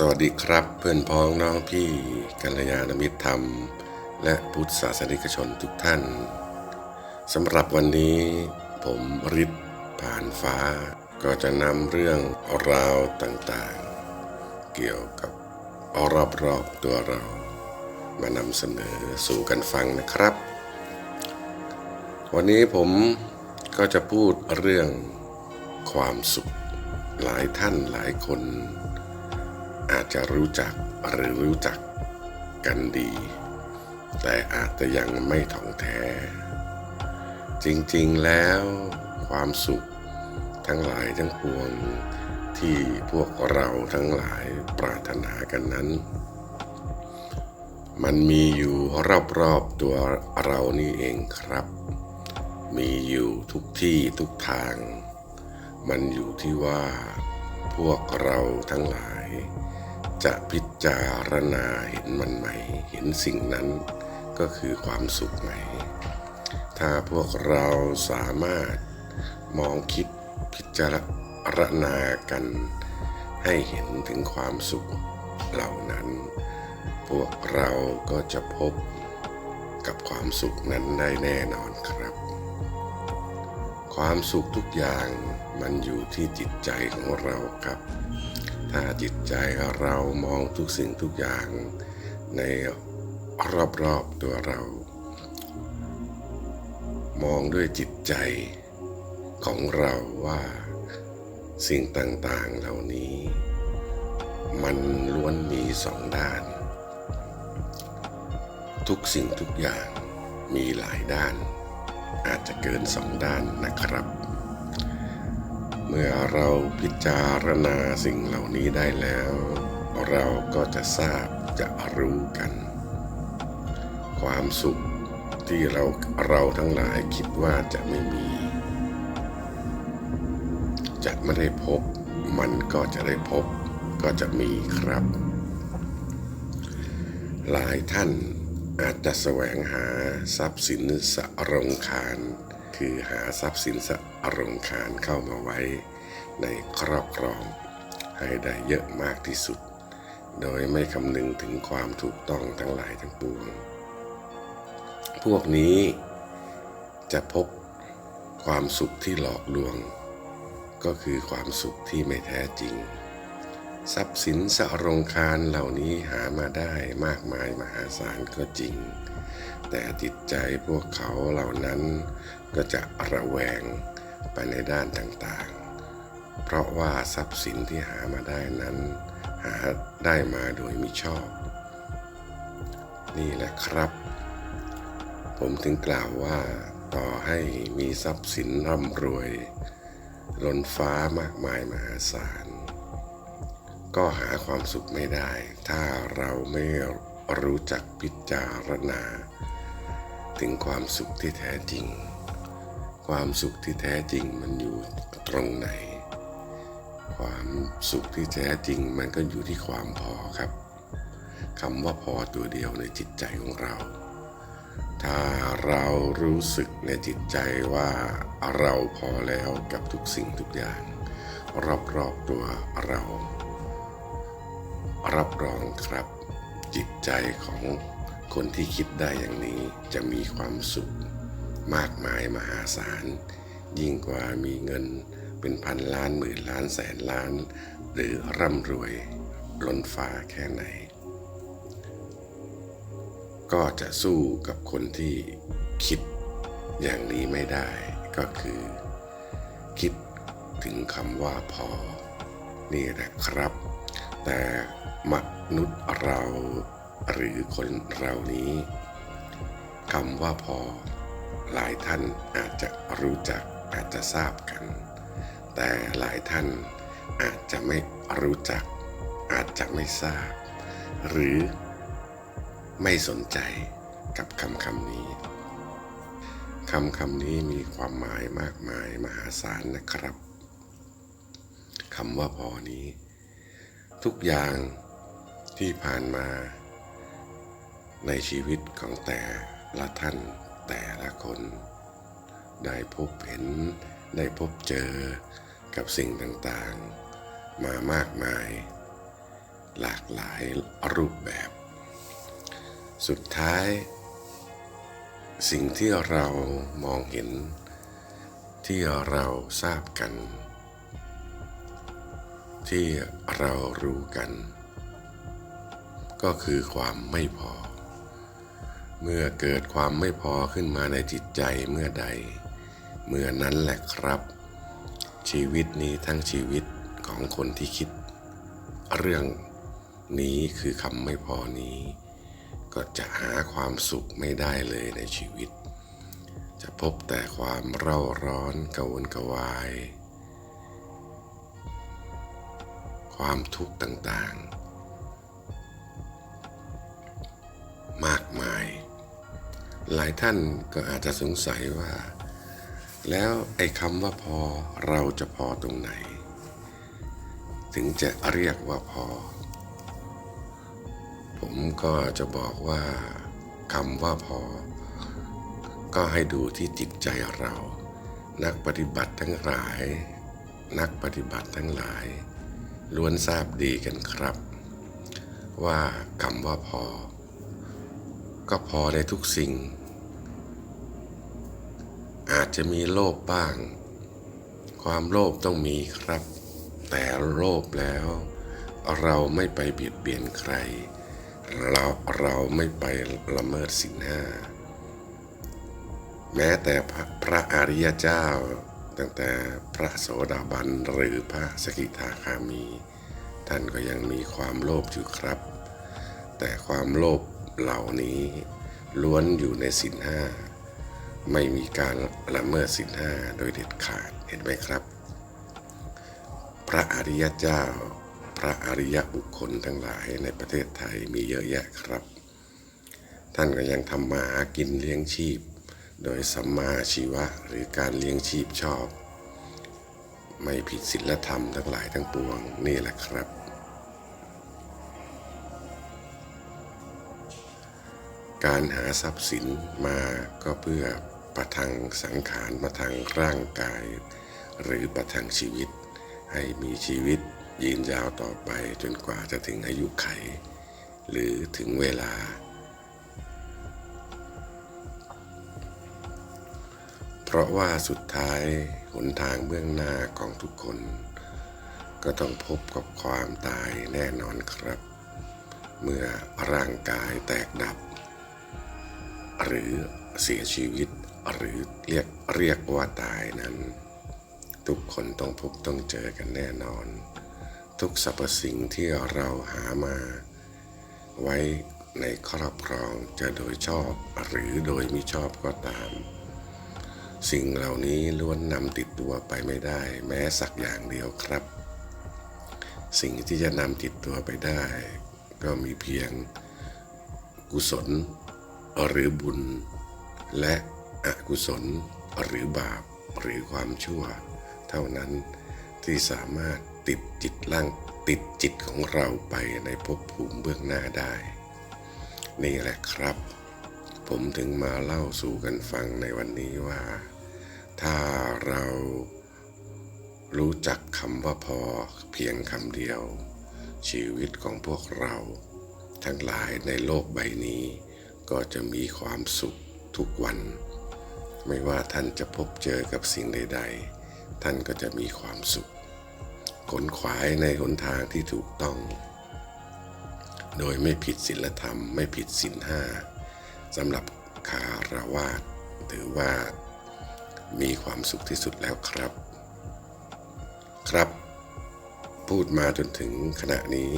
สวัสดีครับเพื่อนพ้องน้องพี่กัลยาณมิตรธรรม และพุทธศาสนิกชนทุกท่านสำหรับวันนี้ผมริศผ่านฟ้า ก็จะนำเรื่องราวต่างๆ เกี่ยวกับรอบๆตัวเรา มานำเสนอสู่กันฟังนะครับ วันนี้ผมก็จะพูดเรื่องความสุขหลายท่านหลายคน อาจจะรู้จักหรือรู้จักกันดี แต่อาจจะยังไม่ถ่องแท้ จริงๆแล้วความสุขทั้งหลายทั้งปวงที่พวกเราทั้งหลายปรารถนากันนั้น มันมีอยู่รอบๆตัวเรานี่เองครับ มีอยู่ทุกที่ทุกทาง มันอยู่ที่ว่า พวกเราทั้งหลาย จะพิจารณาเห็นมันไหม เห็นสิ่งนั้นก็คือความสุขไหม ถ้าพวกเราสามารถมองคิดพิจารณากัน ให้เห็นถึงความสุขเหล่านั้น พวกเราก็จะพบกับความสุขนั้นได้แน่นอนครับ ความสุขทุกอย่างมันอยู่ที่จิตใจของเราครับ ถ้าจิตใจเรามองทุกสิ่งทุกอย่างในรอบๆตัวเรา มองด้วยจิตใจของเราว่าสิ่งต่างๆเหล่านี้ มันล้วนมีสองด้าน ทุกสิ่งทุกอย่างมีหลายด้าน อาจจะเกินสองด้านนะครับ เมื่อเราพิจารณาสิ่งเหล่านี้ได้แล้ว เราก็จะทราบจะรู้กัน ความสุขที่เราเราทั้งหลายคิดว่าจะไม่มี จะไม่ได้พบ มันก็จะได้พบ ก็จะมีครับ หลายท่าน อาจจะแสวงหาทรัพย์สินสะรงคาร คือหาทรัพย์สินสะรงคารเข้ามาไว้ในครอบครอง ให้ได้เยอะมากที่สุด โดยไม่คำนึงถึงความถูกต้องทั้งหลายทั้งปวง พวกนี้จะพบความสุขที่หลอกลวง ก็คือความสุขที่ไม่แท้จริง ทรัพย์สินสะรงคารเหล่านี้หามาได้มากมายมหาศาลก็จริง แต่จิตใจพวกเขาเหล่านั้นก็จะระแวงไปในด้านต่างๆ เพราะว่าทรัพย์สินที่หามาได้นั้น หาได้มาโดยมิชอบ นี่แหละครับ ผมถึงกล่าวว่าต่อให้มีทรัพย์สินร่ำรวย ล้นฟ้ามากมายมหาศาล ก็หาความสุขไม่ได้ ถ้าเราไม่รู้จักพิจารณา ถึงความสุขที่แท้จริง ความสุขที่แท้จริงมันอยู่ตรงไหน ความสุขที่แท้จริงมันก็อยู่ที่ความพอครับคำว่าพอตัวเดียวในจิตใจของเรา ถ้าเรารู้สึกในจิตใจว่าเราพอแล้วกับทุกสิ่งทุกอย่าง รอบๆตัวเรา รับรองครับ จิตใจของคนที่คิดได้อย่างนี้จะมีความสุข มากมายมหาศาล ยิ่งกว่ามีเงินเป็นพันล้านหมื่นล้านแสนล้าน หรือร่ำรวยล้นฟ้าแค่ไหน ก็จะสู้กับคนที่คิดอย่างนี้ไม่ได้ก็คือ คิดถึงคำว่าพอ นี่แหละครับ แต่มนุษย์เราหรือคนเรานี้คำว่าพอหลายท่านอาจจะรู้จักอาจจะทราบกัน แต่หลายท่านอาจจะไม่รู้จัก อาจจะไม่ทราบ หรือไม่สนใจกับคำคำนี้คำคำนี้มีความหมายมากมายมหาศาลนะครับคำว่าพอนี้ ทุกอย่างที่ผ่านมา ในชีวิตของแต่ละท่านแต่ละคน ได้พบเห็นได้พบเจอกับสิ่งต่างๆ มามากมาย หลากหลายรูปแบบ สุดท้าย สิ่งที่เรามองเห็นที่เราทราบกัน ที่เรารู้กัน ก็คือความไม่พอ เมื่อเกิดความไม่พอขึ้นมาในจิตใจเมื่อใด เมื่อนั้นแหละครับ ชีวิตนี้ทั้งชีวิตของคนที่คิด เรื่องนี้คือคำไม่พอนี้ ก็จะหาความสุขไม่ได้เลยในชีวิต จะพบแต่ความเร่าร้อนกระวนกระวาย ความทุกข์ต่างๆ มากมาย หลายท่านก็อาจจะสงสัยว่า แล้วไอ้คำว่าพอเราจะพอตรงไหน ถึงจะเรียกว่าพอ ผมก็จะบอกว่าคำว่าพอ ก็ให้ดูที่จิตใจเรา นักปฏิบัติทั้งหลาย นักปฏิบัติทั้งหลาย ล้วนทราบดีกันครับ ว่าคำว่าพอ ก็พอในทุกสิ่ง อาจจะมีโลภบ้าง ความโลภต้องมีครับ แต่โลภแล้ว เราไม่ไปเบียดเบียนใคร เราเราไม่ไปละเมิดสินห้า แม้แต่พระพระอริยเจ้า ตั้งแต่พระโสดาบันหรือพระสกิทาคามี ท่านก็ยังมีความโลภอยู่ครับ แต่ความโลภเหล่านี้ล้วนอยู่ในสินห้าไม่มีการละเมิดสินห้าโดยเด็ดขาดเห็นไหมครับ พระอริยเจ้า พระอริยบุคคลทั้งหลายในประเทศไทยมีเยอะแยะครับ ท่านก็ยังทำมาหากินเลี้ยงชีพ โดยสัมมาชีวะหรือการเลี้ยงชีพชอบ ไม่ผิดศีลธรรมทั้งหลายทั้งปวงนี่แหละครับ การหาทรัพย์สินมาก็เพื่อประทังสังขารประทังร่างกาย หรือประทังชีวิต ให้มีชีวิตยืนยาวต่อไปจนกว่าจะถึงอายุไข หรือถึงเวลา เพราะว่าสุดท้ายหนทางเบื้องหน้าของทุกคน ก็ต้องพบกับความตายแน่นอนครับ เมื่อร่างกายแตกดับ หรือเสียชีวิตหรือเรียกเรียกว่าตายนั้น ทุกคนต้องพบต้องเจอกันแน่นอน ทุกสรรพสิ่งที่เราหามา ไว้ในครอบครองจะโดยชอบหรือโดยมิชอบก็ตาม สิ่งเหล่านี้ล้วนนำติดตัวไปไม่ได้ แม้สักอย่างเดียวครับ สิ่งที่จะนำติดตัวไปได้ ก็มีเพียงกุศล หรือบุญ และอกุศล หรือบาปหรือความชั่ว เท่านั้นที่สามารถติดจิตล่างติดจิตของเราไปในภพภูมิเบื้องหน้าได้ นี่แหละครับ ผมถึงมาเล่าสู่กันฟังในวันนี้ว่า ถ้าเรารู้จักคำว่าพอเพียงคำเดียว ชีวิตของพวกเรา ทั้งหลายในโลกใบนี้ ก็จะมีความสุขทุกวัน ไม่ว่าท่านจะพบเจอกับสิ่งใด ๆ ท่านก็จะมีความสุข ขนขวายในหนทางที่ถูกต้อง โดยไม่ผิดศีลธรรมไม่ผิดศีลห้า สำหรับคาราวาสถือว่ามีความสุขที่สุดแล้วครับ ครับ พูดมาจนถึงขณะนี้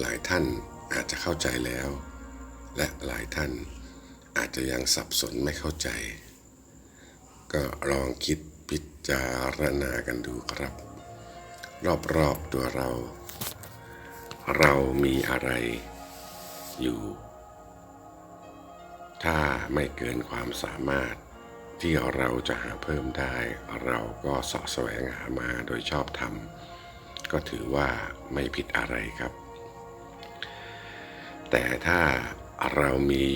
หลายท่านอาจจะเข้าใจแล้ว และหลายท่านอาจจะยังสับสนไม่เข้าใจ ก็ลองคิดพิจารณากันดูครับ รอบๆตัวเรา เรามีอะไรอยู่ ถ้าไม่เกินความสามารถที่เราจะหาเพิ่มได้ เราก็สาะแสวงหามาโดยชอบธรรม ก็ถือว่าไม่ผิดอะไรครับ แต่ถ้าเรามี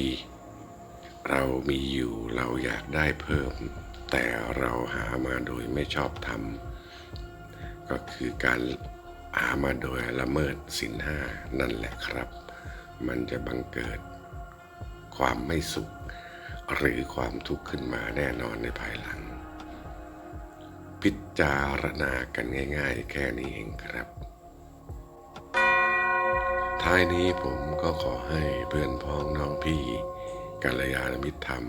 เรามีอยู่เราอยากได้เพิ่ม แต่เราหามาโดยไม่ชอบธรรม ก็คือการ หามาโดยละเมิดสินห้านั่นแหละครับ มันจะบังเกิด ความไม่สุข หรือความทุกข์ขึ้นมาแน่นอนในภายหลัง พิจารณากันง่าย ๆ แค่นี้เองครับ ท้ายนี้ผมก็ขอให้เพื่อนพ้องน้องพี่กัลยาณมิตรธรรม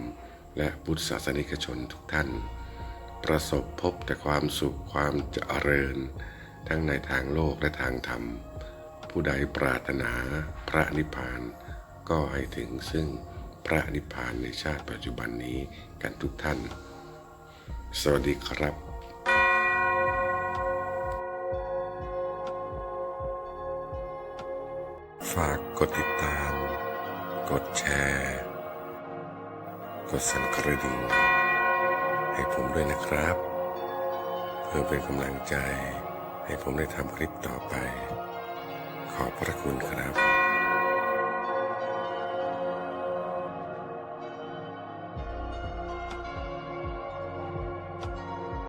และพุทธศาสนิกชนทุกท่าน ประสบพบแต่ความสุขความเจริญ ทั้งในทางโลกและทางธรรม ผู้ใดปรารถนาพระนิพพาน ก็ให้ถึงซึ่งพระนิพพานในชาติปัจจุบันนี้กันทุกท่าน สวัสดีครับฝากกดติดตาม กดแชร์ กดสั่นกระดิ่งให้ผมด้วยนะครับ เพื่อเป็นกำลังใจ ให้ผมได้ทำคลิปต่อไป ขอบพระคุณครับ